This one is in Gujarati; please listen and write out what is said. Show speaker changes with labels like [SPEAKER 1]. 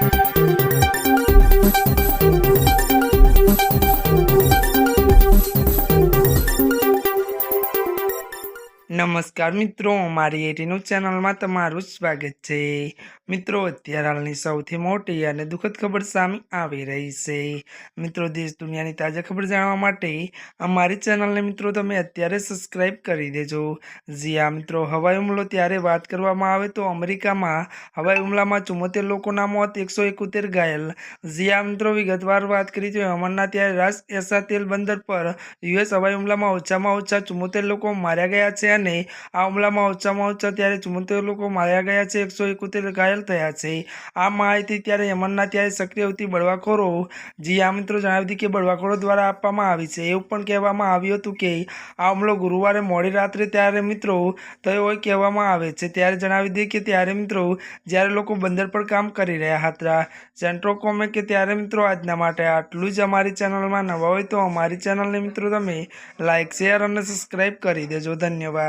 [SPEAKER 1] Thank you. નમસ્કાર મિત્રો, મારી એટીનું ચેનલમાં તમારું સ્વાગત છે. મિત્રો, અત્યારે હાલની સૌથી મોટી અને દુઃખદ ખબર સામે આવી રહી છે. મિત્રો, દેશ દુનિયાની તાજા ખબર જાણવા માટે અમારી ચેનલને મિત્રો તમે અત્યારે સબસ્ક્રાઈબ કરી દેજો. જી આ મિત્રો, હવાઈ હુમલો ત્યારે વાત કરવામાં આવે તો અમેરિકામાં હવાઈ હુમલામાં ચુમ્મોતેર લોકોના મોત, એકસો એકોતેર ઘાયલ. જી આ મિત્રો, વિગતવાર વાત કરી તો અમરનાથ ત્યારે રાસ એસા તેલ બંદર પર યુએસ હવાઈ હુમલામાં ઓછામાં ઓછા ચુમ્મોતેર લોકો માર્યા ગયા છે અને આ હુમલામાં ઓછામાં ઓછા ત્યારે ચુમ્મોતેર લોકો માર્યા ગયા છે, એકસો એકોતેર ઘાયલ થયા છે. આ માહિતી ત્યારે યમનના ત્યારે સક્રિય હતી બળવાખોરો, જી આ મિત્રો જણાવી દીધી કે બળવાખોરો દ્વારા આપવામાં આવી છે. એવું પણ કહેવામાં આવ્યું હતું કે આ હુમલો ગુરુવારે મોડી રાત્રે ત્યારે મિત્રો થયો હોય કહેવામાં આવે છે. ત્યારે જણાવી દઈએ કે ત્યારે મિત્રો જ્યારે લોકો બંદર પર કામ કરી રહ્યા હતા. સેન્ટ્રોકોમે કે ત્યારે મિત્રો આજના માટે આટલું જ અમારી ચેનલમાં નવા હોય તો અમારી ચેનલને મિત્રો તમે લાઇક શેર અને સબસ્ક્રાઈબ કરી દેજો. ધન્યવાદ.